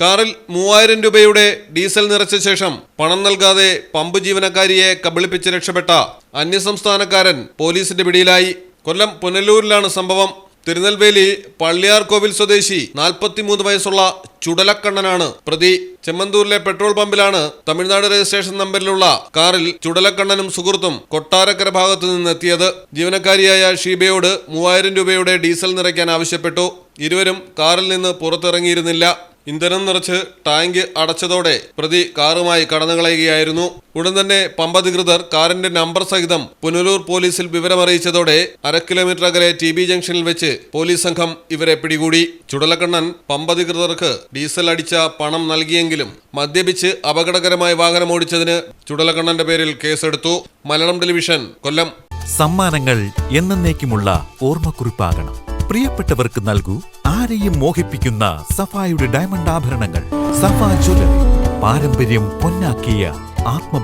കാറിൽ മൂവായിരം രൂപയുടെ ഡീസൽ നിറച്ച ശേഷം പണം നൽകാതെ പമ്പ് ജീവനക്കാരിയെ കബളിപ്പിച്ച് രക്ഷപ്പെട്ട അന്യസംസ്ഥാനക്കാരൻ പോലീസിന്റെ പിടിയിലായി. കൊല്ലം പുനലൂരിലാണ് സംഭവം. തിരുനെൽവേലി പള്ളിയാർകോവിൽ സ്വദേശി നാൽപ്പത്തിമൂന്ന് വയസ്സുള്ള ചുടലക്കണ്ണനാണ് പ്രതി. ചെമ്മന്തൂരിലെ പെട്രോൾ പമ്പിലാണ് തമിഴ്നാട് രജിസ്ട്രേഷൻ നമ്പറിലുള്ള കാറിൽ ചുടലക്കണ്ണനും സുഹൃത്തും കൊട്ടാരക്കര ഭാഗത്തു നിന്നെത്തിയത്. ജീവനക്കാരിയായ ഷീബയോട് മൂവായിരം രൂപയുടെ ഡീസൽ നിറയ്ക്കാൻ ആവശ്യപ്പെട്ടു. ഇരുവരും കാറിൽ നിന്ന് പുറത്തിറങ്ങിയിരുന്നില്ല. ഇന്ധനം നിറച്ച് ടാങ്ക് അടച്ചതോടെ പ്രതി കാറുമായി കടന്നുകളയുകയായിരുന്നു. ഉടൻ തന്നെ പമ്പധികൃതർ കാറിന്റെ നമ്പർ സഹിതം പുനലൂർ പോലീസിൽ വിവരമറിയിച്ചതോടെ അര കിലോമീറ്റർ അകലെ ടി ബി ജംഗ്ഷനിൽ വെച്ച് പോലീസ് സംഘം ഇവരെ പിടികൂടി. ചുടലക്കണ്ണൻ പമ്പധികൃതർക്ക് ഡീസൽ അടിച്ച പണം നൽകിയെങ്കിലും മദ്യപിച്ച് അപകടകരമായി വാഹനം ഓടിച്ചതിന് ചുടലക്കണ്ണന്റെ പേരിൽ കേസെടുത്തു. മലയാളം ടെലിവിഷൻ കൊല്ലം. സമ്മാനങ്ങൾ എന്നേക്കുമുള്ള ഓർമ്മക്കുറിപ്പാകണം. പ്രിയപ്പെട്ടവർക്ക് നൽകൂ ആരെയും മോഹിപ്പിക്കുന്ന സഫായുടെ ഡയമണ്ട് ആഭരണങ്ങൾ സഫ ജ്വല്ലറി പാരമ്പര്യം പൊന്നാക്കിയ ആത്മ